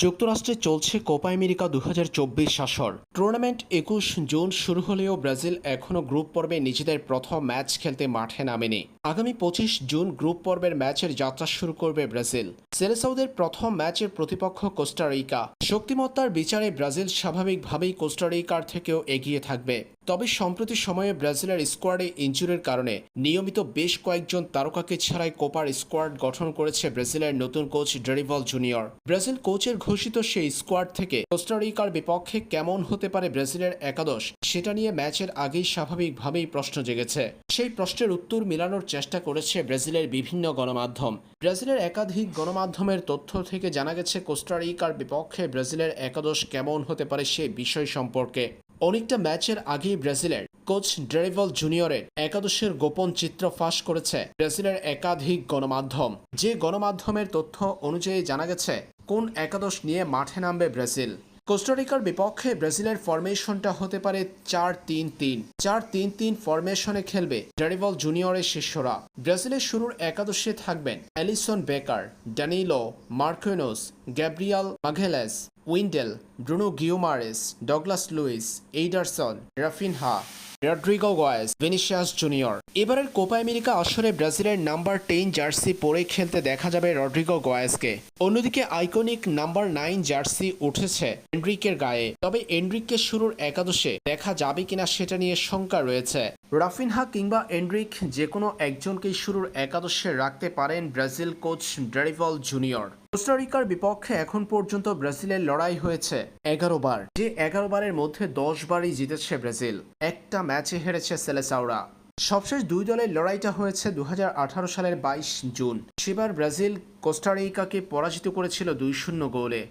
যুক্তরাষ্ট্রে চলছে Copa America দু আসর। টুর্নামেন্ট একুশ জুন শুরু হলেও ব্রাজিল এখনও গ্রুপ পর্বে নিজেদের প্রথম ম্যাচ খেলতে মাঠে নামেনি। আগামী পঁচিশ জুন গ্রুপ পর্বের ম্যাচের যাত্রা শুরু করবে ব্রাজিল। সেলেসাউদের প্রথম ম্যাচের প্রতিপক্ষ কোস্টারিকা শক্তিমত্তার বিচারে ব্রাজিল স্বাভাবিকভাবেই কোস্টারিকার থেকেও এগিয়ে থাকবে। তবে সম্প্রতি সময়ে ব্রাজিলের স্কোয়াডে ইঞ্জুরির কারণে নিয়মিত বেশ কয়েকজন তারকাকে ছাড়াই কোপার স্কোয়াড গঠন করেছে ব্রাজিলের নতুন কোচ ডেরিভল জুনিয়র। ব্রাজিল কোচের ঘোষিত সেই স্কোয়াড থেকে কোস্টারিকার বিপক্ষে কেমন হতে পারে ব্রাজিলের একাদশ, সেটা নিয়ে ম্যাচের আগেই স্বাভাবিকভাবেই প্রশ্ন জেগেছে। সেই প্রশ্নের উত্তর মেলানোর চেষ্টা করেছে ব্রাজিলের বিভিন্ন গণমাধ্যম। ব্রাজিলের একাধিক গণমাধ্যমের তথ্য থেকে জানা গেছে কোস্টারিকার বিপক্ষে ব্রাজিলের একাদশ কেমন হতে পারে সে বিষয় সম্পর্কে। অনেকটা ম্যাচের আগেই ব্রাজিলের কোচ ডেরিভল জুনিয়রের একাদশের গোপন চিত্র ফাঁস করেছে ব্রাজিলের একাধিক গণমাধ্যম। যে গণমাধ্যমের তথ্য অনুযায়ী জানা গেছে, কোন একাদশ নিয়ে মাঠে নামবে ব্রাজিল। কোস্টারিকার বিপক্ষে ব্রাজিলের ফরমেশনটা হতে পারে চার তিন তিন। চার তিন তিন ফরমেশনে খেলবে ডেরিভল জুনিয়রের শিষ্যরা। ব্রাজিলের শুরুর একাদশে থাকবেন Alisson Becker Danilo Marquinhos Gabriel Magalhaes Wendell Bruno Guimaraes Douglas Luiz Ederson Raphinha Rodrigo Goes Vinicius Junior এবারের কোপা আমেরিকা আসরে ব্রাজিলের নাম্বার টেন জার্সি পরে খেলতে দেখা যাবে রড্রিগো গোয়েসকে অন্যদিকে আইকনিক নাম্বার নাইন জার্সি উঠেছে এন্ড্রিকের গায়ে। তবে এন্ড্রিককে শুরুর একাদশে দেখা যাবে কিনা সেটা নিয়ে শঙ্কা রয়েছে। রাফিনহা কিংবা এন্ড্রিক যে কোনো একজনকেই শুরুর একাদশে রাখতে পারেন ব্রাজিল কোচ ডেরিভল জুনিয়র। কোস্টারিকার বিপক্ষে এখন পর্যন্ত ব্রাজিলের লড়াই হয়েছে এগারো বার। যে এগারো বারের মধ্যে দশ বারই জিতেছে ব্রাজিল। একটা ম্যাচে হেরেছে সেলেসাওরা। সবশেষ দুই দলের লড়াইটা হয়েছে দু হাজার আঠারো সালের বাইশ জুন। সেবার ব্রাজিল কোস্টারিকাকে পরাজিত করেছিল দুই শূন্য গোলে।